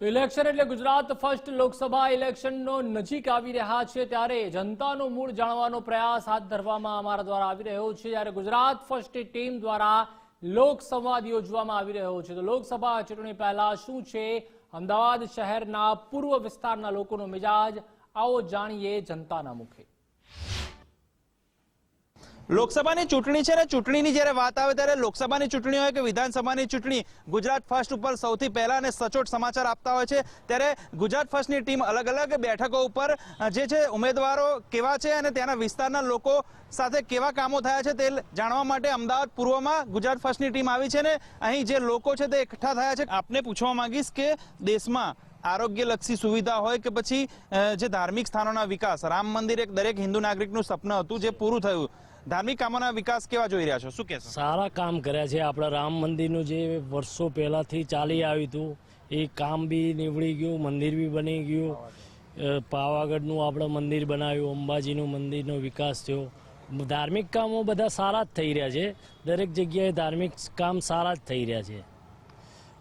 તો ઇલેક્શન એટલે ગુજરાત ફર્સ્ટ લોકસભા ઇલેક્શનનો નજીક આવી રહ્યા છે ત્યારે જનતાનું મૂળ જાણવાનો પ્રયાસ હાથ ધરવામાં અમારા દ્વારા આવી રહ્યો છે જ્યારે ગુજરાત ફર્સ્ટ ટીમ દ્વારા લોકસંવાદ યોજવામાં આવી રહ્યો છે. તો લોકસભા ચૂંટણી પહેલા શું છે? અમદાવાદ શહેરના પૂર્વ વિસ્તારના લોકોનો મિજાજ, આવો જાણીએ જનતાના મુખે. લોકસભાની ચૂંટણી છે ને ચૂંટણીની જ્યારે વાત આવે ત્યારે લોકસભાની ચૂંટણી હોય કે વિધાનસભાની ચૂંટણી, ગુજરાત ફર્સ્ટ ઉપર સૌથી પહેલા અને સચોટ સમાચાર આપતા હોય છે. ત્યારે ગુજરાત ફર્સ્ટની ટીમ અલગ અલગ બેઠકો ઉપર જે છે ઉમેદવારો કેવા છે અને ત્યાંના વિસ્તારના લોકો સાથે કેવા કામો થયા છે તે જાણવા માટે અમદાવાદ પૂર્વમાં ગુજરાત ફર્સ્ટની ટીમ આવી છે ને અહીં જે લોકો છે તે એકઠા થયા છે. આપને પૂછવા માંગીશ કે દેશમાં આરોગ્યલક્ષી સુવિધા હોય કે પછી જે ધાર્મિક સ્થાનોના વિકાસ, રામ મંદિર એક દરેક હિન્દુ નાગરિકનું સપનું હતું જે પૂરું થયું. ધાર્મિક કામોના વિકાસ કેવા જોઈ રહ્યા છો? શું કહેશો? સારા કામ કર્યા છે. આપણા રામ મંદિરનું જે વર્ષો પહેલાંથી ચાલી આવ્યું હતું, એ કામ બી નીવડી ગયું, મંદિર બી બની ગયું. પાવાગઢનું આપણે મંદિર બનાવ્યું, અંબાજીનું મંદિરનો વિકાસ થયો. ધાર્મિક કામો બધા સારા જ થઈ રહ્યા છે. દરેક જગ્યાએ ધાર્મિક કામ સારા જ થઈ રહ્યા છે.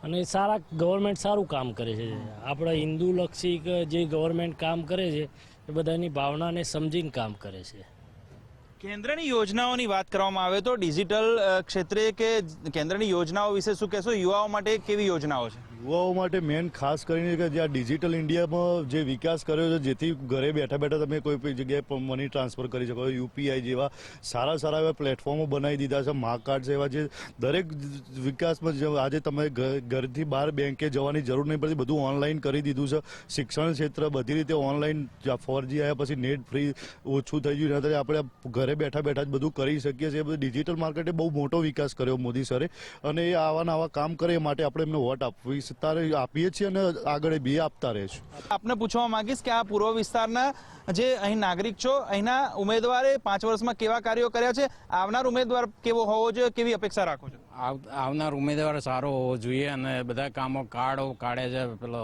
અને સારા ગવર્મેન્ટ સારું કામ કરે છે. આપણા હિન્દુ લક્ષી કે, જે ગવર્મેન્ટ કામ કરે છે, એ બધાની ભાવનાને સમજીને કામ કરે છે. કેન્દ્રની યોજનાઓની વાત કરવામાં આવે તો ડિજિટલ ક્ષેત્રે કે કેન્દ્રની યોજનાઓ વિશે શું કહેશો? યુવાઓ માટે કેવી યોજનાઓ છે? યુવાઓ માટે મેન ખાસ કરીને કે જે આ ડિજિટલ ઇન્ડિયામાં જે વિકાસ કર્યો છે, જેથી ઘરે બેઠા બેઠા તમે કોઈ પણ જગ્યાએ મની ટ્રાન્સફર કરી શકો યુપીઆઈ જેવા સારા સારા એવા પ્લેટફોર્મો બનાવી દીધા છે મા કાર્ડ જેવા જે દરેક વિકાસમાં આજે તમે ઘરથી બહાર બેંકે જવાની જરૂર નહીં પડતી, બધું ઓનલાઈન કરી દીધું છે. શિક્ષણ ક્ષેત્ર બધી રીતે ઓનલાઈન ફોરજી આવ્યા પછી નેટ ફ્રી ઓછું થઈ ગયું, એના આપણે ઘરે બેઠા બેઠા જ બધું કરી શકીએ છીએ. ડિજિટલ માર્કેટે બહુ મોટો વિકાસ કર્યો મોદી સરે અને એ આવા નવા કામ કરે માટે આપણે એમને વોટ આપવી તારે આપીએ છીએ અને આગળ બી આપતા રહીશું આપને પૂછવા માંગીશ કે આ પૂર્વ વિસ્તારના જે અહીં નાગરિક છો અહીંના ઉમેદવારે પાંચ વર્ષમાં કેવા કાર્યો કર્યા છે? આવનાર ઉમેદવાર કેવો હોવો જોઈએ કેવી અપેક્ષા રાખો છો? આવનાર ઉમેદવાર સારો હોવો જોઈએ અને બધા કામો કાર્ડો કાઢે છે પેલો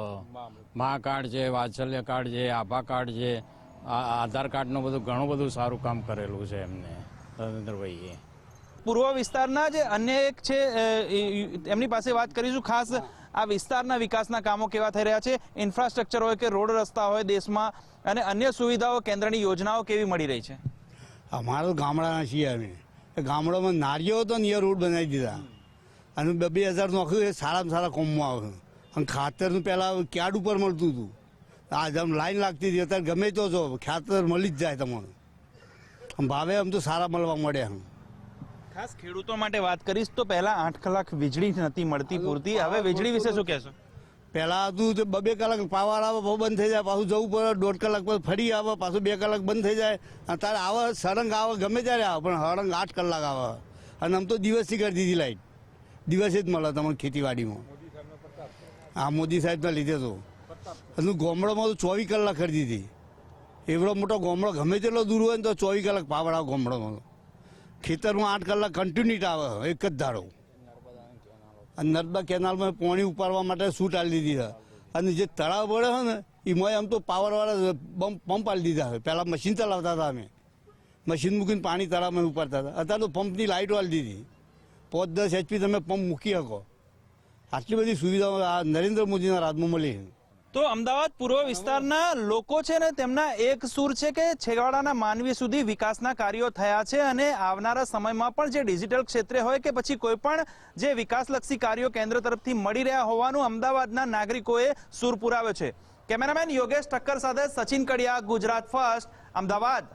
મા કાર્ડ છે વાત્સલ્ય કાર્ડ છે આભા કાર્ડ છે આ- આધાર કાર્ડનું બધું ઘણું બધું સારું કામ કરેલું છે એમને નરેન્દ્રભાઈએ પૂર્વ વિસ્તારના જે અન્ય એક છે એમની પાસે વાત કરીશું ખાસ આ વિસ્તારના વિકાસના કામો કેવા થઈ રહ્યા છે? ઇન્ફ્રાસ્ટ્રક્ચર હોય કે રોડ રસ્તા હોય દેશમાં અને અન્ય સુવિધાઓ, કેન્દ્રની યોજનાઓ કેવી મળી રહી છે? અમારા ગામડાના છીએ અમે. ગામડામાં નારિયો હતો ને એ રોડ બનાવી દીધા. અને બે બે હજાર નોખ્યું એ સારામાં સારા કોમમાં આવે અને ખાતરનું પહેલાં ક્યાડ ઉપર મળતું હતું? આ જેમ લાઈન લાગતી હતી. અત્યારે ગમે તો જો, ખાતર મળી જ જાય તમને ભાવે આમ તો સારા મળવા મળે આમ ખાસ ખેડૂતો માટે વાત કરીશ તો પહેલા આઠ કલાક વીજળી નથી મળતી પૂરતી. હવે વીજળી વિશે શું કહેશો? પહેલાં હતું તો બે કલાક પાવર આવે બહુ બંધ થઈ જાય પાછું જવું પડે દોઢ કલાક પછી ફરી આવે પાછું બે કલાક બંધ થઈ જાય. અને તારે આવે સળંગ આવે ગમે ત્યારે આવે પણ સળંગ આઠ કલાક આવે. અને આમ તો દિવસથી કરી દીધી લાઈટ. દિવસે જ મળે તમને ખેતીવાડીમાં. હા મોદી સાહેબના લીધે તો. અને ગામડામાં તો ચોવીસ કલાક કરી દીધી. એવડો મોટો ગામડો ગમે તેટલો દૂર હોય ને તો ચોવીસ કલાક પાવર આવે ગામડામાં ખેતરમાં આઠ કલાક કન્ટિન્યુટ આવે, એક જ ધારો. અને નર્મદા કેનાલમાં પાણી ઉપાડવા માટે સૂટ આલી દીધી છે. અને જે તળાવ પડે છે ને એમાં આમ તો પાવરવાળા પંપ પંપ આલી દીધા હોય પહેલાં મશીન ચલાવતા હતા અમે. મશીન મૂકીને પાણી તળાવમાં ઉપાડતા હતા. અત્યારે તો પંપની લાઇટો આલી દીધી. પાંચ, દસ એચપી તમે પંપ મૂકી શકો. આટલી બધી સુવિધાઓ આ નરેન્દ્ર મોદીના રાજમાં મળી તો અમદાવાદ પૂર્વ વિસ્તારના લોકો છે ને તેમના એક સૂર છે કે છેવાડાના માનવી સુધી વિકાસના કાર્યો થયા છે અને આવનારા સમયમાં પણ જે ડિજિટલ ક્ષેત્રે હોય કે પછી કોઈ પણ જે વિકાસલક્ષી કાર્યો કેન્દ્ર તરફથી મળી રહ્યા હોવાનું અમદાવાદના નાગરિકોએ સૂર પુરાવ્યો છે. કેમેરામેન યોગેશ ઠક્કર સાથે સચિન કડિયા, ગુજરાત ફર્સ્ટ, અમદાવાદ.